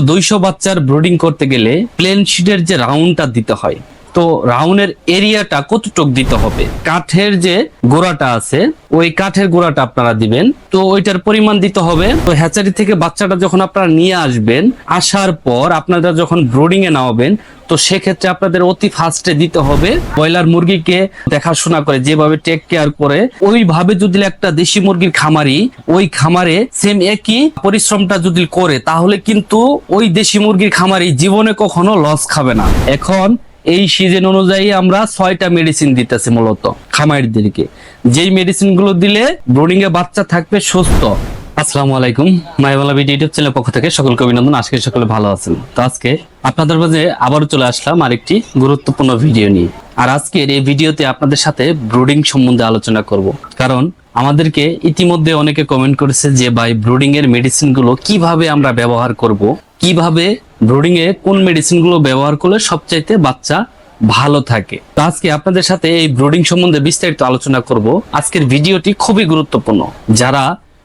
দুইশো বাচ্চার ব্রুডিং করতে গেলে প্লেন শিটের যে রাউন্ডটা দিতে হয় তো রাউনের এরিয়াটা কতটুক দিতে হবে? কাঠের যে গোড়াটা আছে, ওই কাঠের গোড়াটা আপনারা দিবেন। তো ওইটার পরিমাণ দিতে হবে। তো হ্যাচারি থেকে বাচ্চাটা যখন আপনারা নিয়ে আসবেন, আসার পর আপনারা যখন ব্রোডিং এ নামাবেন, তো সেক্ষেত্রে আপনাদের অতি ফাস্টে দিতে হবে। ব্রয়লার মুরগিকে দেখাশোনা করে, যেভাবে টেক কেয়ার করে। ওইভাবে যদি একটা দেশি মুরগির খামারি ওই খামারে সেম একই পরিশ্রমটা যদি করে, তাহলে কিন্তু ওই দেশি মুরগির খামারি জীবনে কখনো লস খাবে না। এখন এই সিজন অনুযায়ী আমরা ছয়টা মেডিসিন দিতেছি মূলত, খামারিদেরকে। যেই মেডিসিনগুলো দিলে ব্রোডিং এ বাচ্চা থাকবে, সুস্থ। আসসালামু আলাইকুম, মাইবালা ভিডিও ইউটিউব চ্যানেল পক্ষ থেকে সকলকে অভিনন্দন, আজকে সকলে ভালো আছেন। তো আজকে আপনাদের মাঝে আবারও চলে আসলাম আরেকটি গুরুত্বপূর্ণ ভিডিও নিয়ে। আর আজকের এই ভিডিওতে আপনাদের সাথে ব্রুডিং সম্বন্ধে আলোচনা করব। কারণ আমাদেরকে ইতিমধ্যে অনেকে কমেন্ট করেছে যে, ভাই ব্রুডিং এর মেডিসিনগুলো কীভাবে আমরা ব্যবহার করব? কীভাবে ব্রুডিং এ কোন মেডিসিনগুলো ব্যবহার করলে সবচাইতে বাচ্চা ভালো থাকে? তো আজকে আপনাদের সাথে এই ব্রুডিং সম্বন্ধে বিস্তারিত আলোচনা করব। আজকের ভিডিওটি খুবই গুরুত্বপূর্ণ। যারা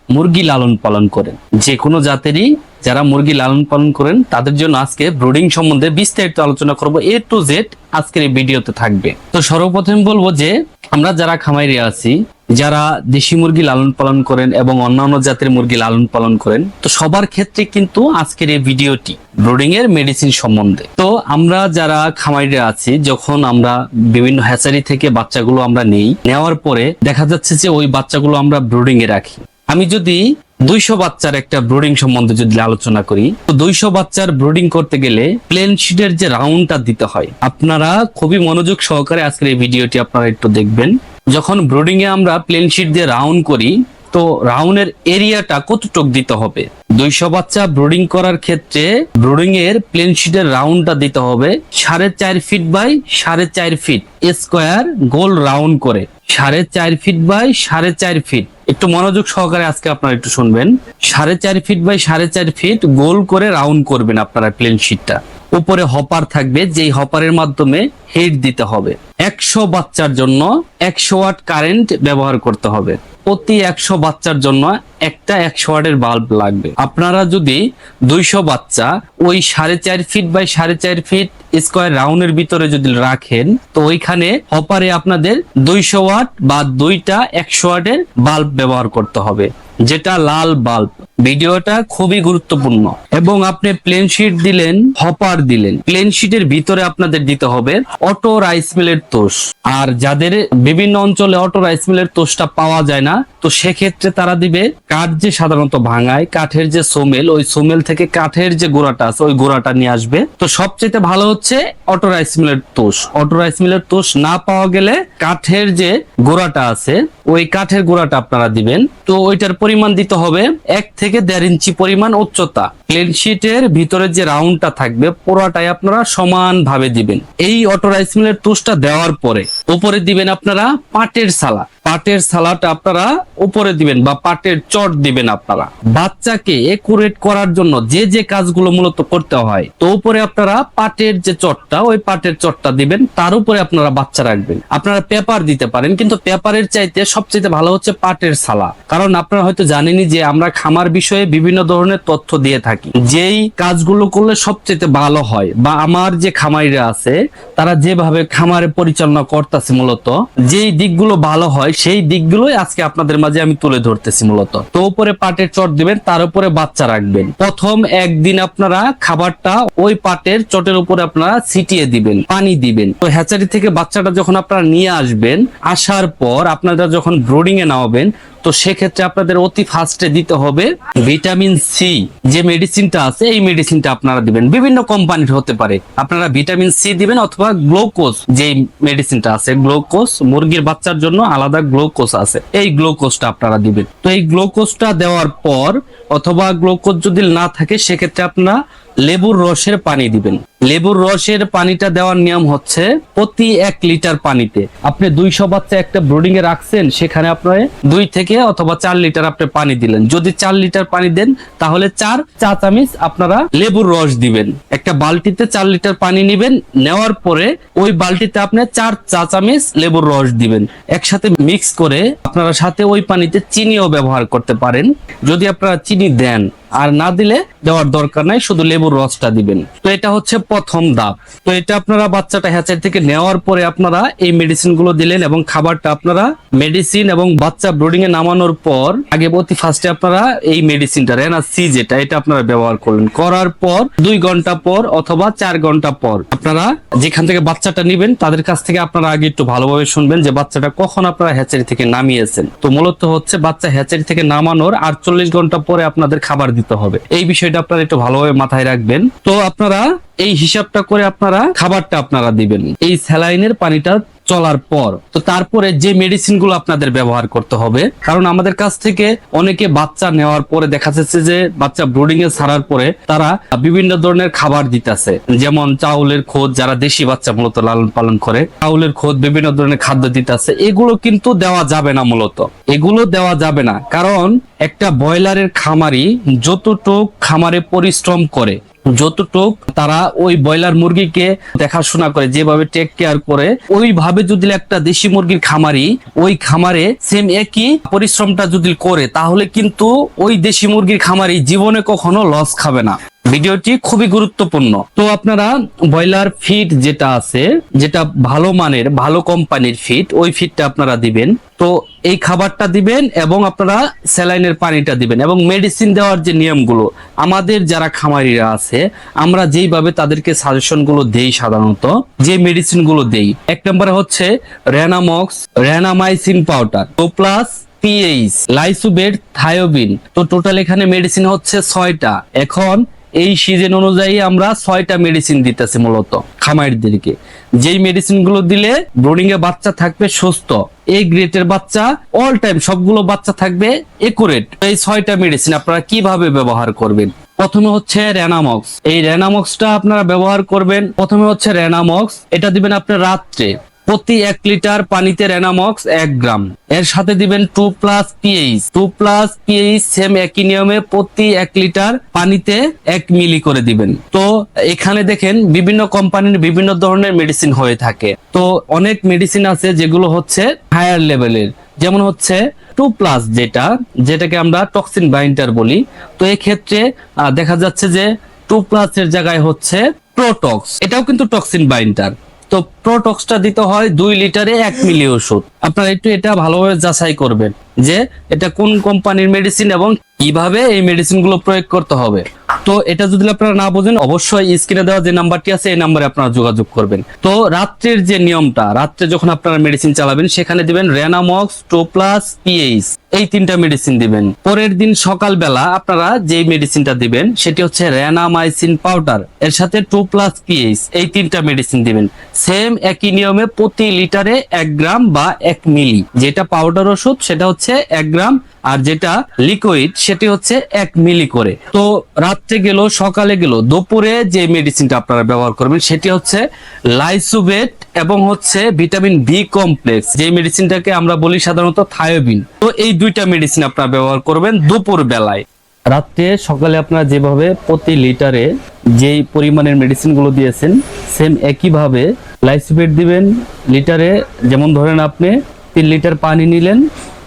মুরগি লালন পালন করেন যে কোনো জাতেরই যারা মুরগি লালন পালন করেন, তাদের জন্য আজকে ব্রুডিং সম্বন্ধে বিস্তারিত আলোচনা করব। এ টু জেড আজকের এই ভিডিওতে থাকবে। তো সর্বপ্রথম বলব যে, আমরা যারা খামাইরে আছি যারা দেশি মুরগি লালন পালন করেন এবং অন্যান্য জাতের মুরগি লালন পালন করেন, তো সবার ক্ষেত্রে কিন্তু আজকের এই ভিডিওটি ব্রুডিং এর মেডিসিন সম্বন্ধে। তো আমরা যারা খামাইরে আছি, যখন আমরা বিভিন্ন হ্যাচারি থেকে বাচ্চাগুলো আমরা নেই, নেওয়ার পরে দেখা যাচ্ছে যে ওই বাচ্চাগুলো আমরা ব্রুডিং এ রাখি। আমি যদি দুইশো বাচ্চার একটা ব্রুডিং সম্বন্ধে যদি আলোচনা করি, তো দুইশো বাচ্চার ব্রুডিং করতে গেলে প্লেন শিটের যে রাউন্ডটা দিতে হয়, আপনারা খুবই মনোযোগ সহকারে আজকের এই ভিডিওটি আপনারা একটু দেখবেন। যখন ব্রুডিং এ আমরা প্লেন শিট দিয়ে রাউন্ড করি, তো রাউন্ডের এরিয়াটা কতটুক দিতে হবে? দুইশো বাচ্চা ব্রুডিং করার ক্ষেত্রে ব্রুডিং এর প্লেন শিটের রাউন্ডটা দিতে হবে সাড়ে চার ফিট বাই সাড়ে চার ফিট স্কোয়ার গোল রাউন্ড করে। সাড়ে চার ফিট বাই সাড়ে চার ফিট একটু মনোযোগ সহকারে আজকে আপনারা একটু শুনবেন। সাড়ে চার ফিট বাই সাড়ে চার ফিট গোল করে রাউন্ড করবেন আপনারা প্লেন শিটটা উপরে হপার থাকবে, যেই হপারের মাধ্যমে হেড দিতে হবে। একশো বাচ্চার জন্য একশো ওয়াট কারেন্ট ব্যবহার করতে হবে। প্রতি একশো বাচ্চার জন্য একটা একশো ওয়াটের বাল্ব লাগবে। আপনারা যদি দুইশো বাচ্চা ওই সাড়ে চার ফিট বাই সাড়ে চার ফিট স্কোয়ার রাউন্ডের ভিতরে যদি রাখেন, তো ওইখানে হপারে আপনাদের দুইশো ওয়াট বা দুইটা একশো ওয়াটের বাল্ব ব্যবহার করতে হবে, যেটা লাল বাল্ব। ভিডিওটা খুবই গুরুত্বপূর্ণ। এবং আপনি প্লেন শিট দিলেন হপার দিলেন। প্লেন শিটের ভিতরে আপনাদের দিতে হবে অটো রাইস মিলের তোষ আর যাদের বিভিন্ন অঞ্চলে অটো রাইস মিলের তোষটা পাওয়া যায় না, তো সেক্ষেত্রে তারা দিবে কাঠ যে সাধারণত ভাঙায়, কাঠের যে সোমেল, ওই সোমেল থেকে কাঠের যে গোড়াটা আছে, ওই গোড়াটা নিয়ে আসবে। তো সবচেয়ে ভালো হচ্ছে অটো রাইস মিলের তোষ অটো রাইস মিলের তোষ না পাওয়া গেলে কাঠের যে গোড়াটা আছে, ওই কাঠের গোড়াটা আপনারা দিবেন। তো ওইটার পরিমাণ দিতে হবে এক থেকে দেড় ইঞ্চি পরিমাণ উচ্চতা। প্লেন শিটের ভিতরে যে রাউন্ডটা থাকবে, পুরোটাই আপনারা সমান ভাবে দিবেন। এই অটো রাইস মিলের তুষটা দেওয়ার পরে, উপরে দিবেন আপনারা পাটের সালা। পাটের সালাটা আপনারা উপরে দিবেন বা পাটের চট দিবেন আপনারা। বাচ্চাকে একুরেট করার জন্য যে যে কাজগুলো মূলত করতে হয়, তো উপরে আপনারা পাটের যে চটটা, ওই পাটের চটটা দিবেন, তার উপরে আপনারা বাচ্চা রাখবেন। আপনারা পেপার দিতে পারেন, কিন্তু পেপারের চাইতে সবচেয়ে ভালো হচ্ছে পাটের সালা কারণ আপনারা হয়তো জানেনই যে আমরা খামার বিষয়ে বিভিন্ন ধরনের তথ্য দিয়ে থাকি। যেই কাজগুলো করলে সবচেয়ে ভালো হয়, বা আমার যে খামারিরা আছে, তারা যেভাবে খামারে পরিচালনা করতেছে মূলত, যেই দিকগুলো ভালো হয় সেই দিকগুলোই আজকে আপনাদের মাঝে আমি তুলে ধরতেছি মূলত। তো উপরে পাটের চট দিবেন, তার উপরে বাচ্চা রাখবেন। প্রথম একদিন আপনারা খাবারটা ওই পাটের চটের উপরে আপনারা ছিটিয়ে দিবেন, পানি দিবেন। তো হ্যাচারি থেকে বাচ্চাটা যখন আপনারা নিয়ে আসবেন, আসার পর আপনারা যখন ব্রোডিং এ নামাবেন, তো সেক্ষেত্রে আপনাদের অতি ফার্স্টে দিতে হবে ভিটামিন সি যে মেডিসিনটা আছে, এই মেডিসিনটা আপনারা দিবেন। বিভিন্ন কোম্পানির হতে পারে। আপনারা ভিটামিন সি দিবেন অথবা গ্লুকোজ যে মেডিসিনটা আছে গ্লুকোজ মুরগির বাচ্চার জন্য আলাদা গ্লুকোজ আছে। এই গ্লুকোজটা আপনারা দিবেন। তো এই গ্লুকোজটা দেওয়ার পর অথবা গ্লুকোজ যদি না থাকে, সেক্ষেত্রে আপনারা লেবুর রসের পানি দিবেন। লেবুর রসের পানিটা দেওয়ার নিয়ম হচ্ছে প্রতি এক লিটার পানিতে। আপনি দুইশো বাচ্চা একটা ব্রোডিং এ রাখছেন, সেখানে আপনার দুই থেকে অথবা চার লিটার আপনি পানি দিলেন। যদি চার লিটার পানি দেন, তাহলে চার চা চামিচ আপনারা লেবুর রস দিবেন। একটা বালতিতে চার লিটার পানি নিবেন, নেওয়ার পরে ওই বালতিতে আপনি চার চা চামিচ লেবুর রস দিবেন। একসাথে মিক্স করে আপনারা সাথে ওই পানিতে চিনিও ব্যবহার করতে পারেন। যদি আপনারা চিনি দেন, আর না দিলে দেওয়ার দরকার নাই, শুধু লেবুর রসটা দিবেন। তো এটা হচ্ছে প্রথম ধাপ। তো এটা আপনারা বাচ্চাটা হ্যাচারি থেকে নেওয়ার পরে আপনারা এই মেডিসিনগুলো দিলেন এবং খাবারটা আপনারা মেডিসিন এবং বাচ্চা ব্রোডিং এ নামানোর পর, আগে প্রতি ফার্স্টে আপনারা এই মেডিসিনটা রেনা সি যেটা, এটা আপনারা ব্যবহার করলেন। করার পর, দুই ঘণ্টা পর অথবা চার ঘণ্টা পর আপনারা যেখান থেকে বাচ্চাটা নিবেন, তাদের কাছ থেকে আপনারা আগে একটু ভালোভাবে শুনবেন যে বাচ্চাটা কখন আপনারা হ্যাচারি থেকে নামিয়েছেন। তো মূলত হচ্ছে বাচ্চা হ্যাচারি থেকে নামানোর আটচল্লিশ ঘণ্টা পরে আপনাদের খাবার দিতে হবে। এই বিষয়টা আপনারা একটু ভালোভাবে মাথায় রাখবেন। তো আপনারা এই হিসাবটা করে আপনারা খাবারটা আপনারা দিবেন। এই স্যালাইনের পানিটা চলার পর, তো তারপরে যে মেডিসিনগুলো আপনাদের ব্যবহার করতে হবে, কারণ আমাদের কাছ থেকে অনেকে বাচ্চা নেওয়ার পরে দেখা যাচ্ছে যে বাচ্চা ব্রোডিং এ ছাড়ার পরে তারা বিভিন্ন ধরনের খাবার দিতেছে। যেমন চাউলের খোদ, যারা দেশি বাচ্চা মূলত লালন পালন করে, চাউলের খোদ, বিভিন্ন ধরনের খাদ্য দিতেছে। এগুলো কিন্তু দেওয়া যাবে না মূলত। এগুলো দেওয়া যাবে না। কারণ একটা ব্রয়লারের খামারি যতটুক খামারে পরিশ্রম করে যতটুক তারা ওই ব্রয়লার মুরগিকে দেখাশোনা করে, যেভাবে টেক কেয়ার করে, ওইভাবে যদি একটা দেশি মুরগির খামারি ওই খামারে সেম একই পরিশ্রমটা যদি করে, তাহলে কিন্তু ওই দেশি মুরগির খামারি জীবনে কখনো লস খাবে না। ভিডিওটি খুবই গুরুত্বপূর্ণ। তো আপনারা ব্রয়লার ফিড যেটা আছে, যেটা ভালো মানের, ভালো কোম্পানির ফিড, ওই ফিডটা আপনারা দিবেন। তো এই খাবারটা দিবেন এবং আপনারা স্যালাইনের পানিটা দিবেন এবং মেডিসিন দেওয়ার যে নিয়মগুলো, আমাদের যারা খামারিরা আছে, আমরা যেইভাবে তাদেরকে সাজেশনগুলো দেই সাধারণত, যে মেডিসিনগুলো দেই। এক নম্বরে হচ্ছে র্যানামক্স র্যানামাইসিন পাউডার, ও প্লাস পিএইচ, লাইসুবেট, থায়োবিন। তো টোটাল এখানে মেডিসিন হচ্ছে ছয়টা। এখন এই সিজন অনুযায়ী আমরা ছয়টা মেডিসিন দিতেছি মূলত খামারিদেরকে যেই মেডিসিনগুলো দিলে ব্রোডিং এ বাচ্চা থাকবে সুস্থ এই গ্রেটের বাচ্চা অল টাইম সবগুলো বাচ্চা থাকবে একুরেট এই ছয়টা মেডিসিন আপনারা কীভাবে ব্যবহার করবেন? প্রথমে হচ্ছে র্যানামক্স এই র্যানামক্সটা আপনারা ব্যবহার করবেন। প্রথমে হচ্ছে র্যানামক্স এটা দিবেন আপনি রাত্রে। প্রতি এক লিটার পানিতে রেনামক্স এক গ্রাম। এর সাথে দিবেন two plus PH. Two plus PH same একই নিয়মে প্রতি এক লিটার পানিতে এক মিলি করে দিবেন। তো এখানে দেখেন বিভিন্ন কোম্পানির বিভিন্ন ধরনের মেডিসিন হয়ে থাকে। তো অনেক মেডিসিন আছে যেগুলো হচ্ছে হায়ার লেভেলের। যেমন হচ্ছে টু প্লাস যেটা যেটাকে আমরা টক্সিন বাইন্ডার বলি। তো এক্ষেত্রে আহ, দেখা যাচ্ছে যে টু প্লাস এর জায়গায় হচ্ছে প্রোটক্স। এটাও কিন্তু টক্সিন বাইন্ডার। তো প্রোটক্সটা দিতে হয় দুই লিটারে এক মিলি ওষুধ। আপনারা একটু এটা ভালোভাবে যাচাই করবেন যে এটা কোন কোম্পানির মেডিসিন এবং কীভাবে এই মেডিসিনগুলো প্রয়োগ করতে হবে। তো এটা যদি আপনারা না বোঝেন, অবশ্যই স্ক্রিনে দেওয়া যে নাম্বারটি আছে, এই নাম্বারে আপনারা যোগাযোগ করবেন। তো রাত্রের যে নিয়মটা, রাত্রে যখন আপনারা মেডিসিন চালাবেন, সেখানে দিবেন রেনামক্স টোপ্লাস পিএইচ এই তিনটা মেডিসিন দিবেন। পরের দিন সকালবেলা আপনারা যে মেডিসিনটা দিবেন, সেটি হচ্ছে রেনামাইসিন পাউডার এর সাথে টু প্লাস পিএইচ এই তিনটা মেডিসিন দিবেন। সেম একই নিয়মে প্রতি লিটারে এক গ্রাম বা এক মিলি, যেটা পাউডার ওষুধ, সেটা হচ্ছে এক গ্রাম আর যেটা লিকুইড সেটি হচ্ছে এক মিলি করে। তো রাত্রে গেল, সকালে গেল, দুপুরে যে মেডিসিনটা আপনারা ব্যবহার করবেন, সেটি হচ্ছে লাইসুবেট এবং হচ্ছে ভিটামিন বি কমপ্লেক্স যে মেডিসিনটাকে আমরা বলি সাধারণত থায়োবিন তো এই দুইটা মেডিসিন আপনারা ব্যবহার করবেন দুপুর বেলায় রাত্রে, সকালে আপনারা যেভাবে প্রতি লিটারে যেই পরিমাণের মেডিসিনগুলো দিয়েছেন সেম একইভাবে লাইসোপেট দিবেন, লিটারে, যেমন ধরেন আপনি তিন লিটার পানি নিলেন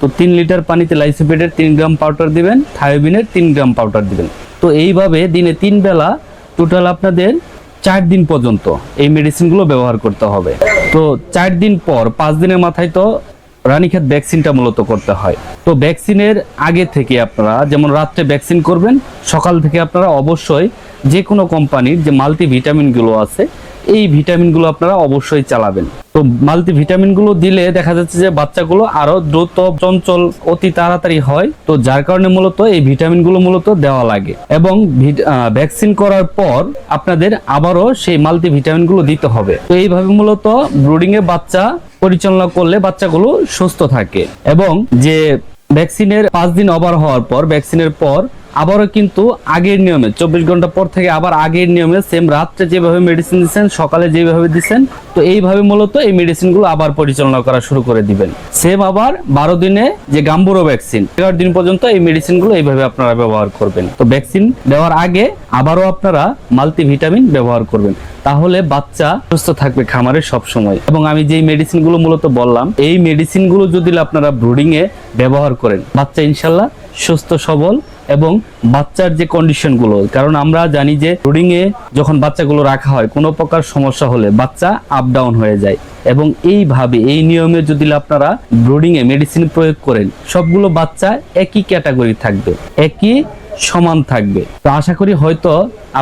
তো তিন লিটার পানিতে লাইসোপেটের তিন গ্রাম পাউডার দিবেন, থায়োবিনের তিন গ্রাম পাউডার দিবেন। তো এইভাবে দিনে তিন বেলা টোটাল আপনাদের চার দিন পর্যন্ত এই মেডিসিনগুলো ব্যবহার করতে হবে। তো চার দিন পর, পাঁচ দিনের মাথায় তো রানীক্ষেত ভ্যাকসিনটা মূলত করতে হয়। তো ভ্যাকসিনের আগে থেকে আপনারা যেমন রাত্রে ভ্যাকসিন করবেন, সকাল থেকে আপনারা অবশ্যই যে কোনো কোম্পানির যে মাল্টি ভিটামিনগুলো আছে, এই ভিটামিনগুলো আপনারা অবশ্যই চালাবেন। তো মাল্টি ভিটামিনগুলো দিলে দেখা যাচ্ছে যে বাচ্চাগুলো আরও দ্রুত, চঞ্চল, অতি তাড়াতাড়ি হয়। তো যার কারণে মূলত এই ভিটামিনগুলো মূলত দেওয়া লাগে। এবং ভ্যাকসিন করার পর আপনাদের আবারও সেই মাল্টি ভিটামিনগুলো দিতে হবে। তো এইভাবে মূলত ব্রুডিং এ বাচ্চা পরিচালনা করলে বাচ্চাগুলো সুস্থ থাকে। এবং যে ভ্যাকসিনের পাঁচ দিন ওভার হওয়ার পর, ভ্যাকসিনের পর আবারও কিন্তু আগের নিয়মে, চব্বিশ ঘণ্টা পর থেকে আবার আগের নিয়মে সেম রাত্রে যেভাবে মেডিসিন দিচ্ছেন সকালে যেভাবে দিচ্ছেন তো এইভাবে মূলত এই মেডিসিনগুলো আবার পরিচালনা করা শুরু করে দিবেন। সেম আবার বারো দিনে যে গাম্বুরো ভ্যাকসিন এগারো দিন পর্যন্ত এই মেডিসিনগুলো এইভাবে আপনারা ব্যবহার করবেন। তো ভ্যাকসিন দেওয়ার আগে আবারও আপনারা মাল্টিভিটামিন ব্যবহার করবেন। তাহলে বাচ্চা সুস্থ থাকবে খামারে সব সময় এবং আমি যেই মেডিসিনগুলো মূলত বললাম, এই মেডিসিনগুলো যদি আপনারা ব্রুডিং এ ব্যবহার করেন, বাচ্চা ইনশাল্লাহ সুস্থ, সবল এবং বাচ্চার যে কন্ডিশনগুলো কারণ আমরা জানি যে ব্রুডিং এ যখন বাচ্চাগুলো রাখা হয়, কোনো প্রকার সমস্যা হলে বাচ্চা আপ ডাউন হয়ে যায়। এবং এইভাবে, এই নিয়মে যদি আপনারা ব্রুডিং এ মেডিসিন প্রয়োগ করেন, সবগুলো বাচ্চা একই ক্যাটাগরি থাকবে, একই সমান থাকবে। তো আশা করি হয়তো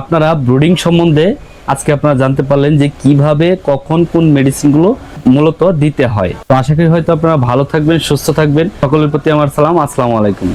আপনারা ব্রুডিং সম্বন্ধে আজকে আপনারা জানতে পারলেন যে কীভাবে, কখন, কোন মেডিসিনগুলো মূলত দিতে হয়। তো আশা করি হয়তো আপনারা ভালো থাকবেন, সুস্থ থাকবেন। সকলের প্রতি আমার সালাম, আসসালামু আলাইকুম।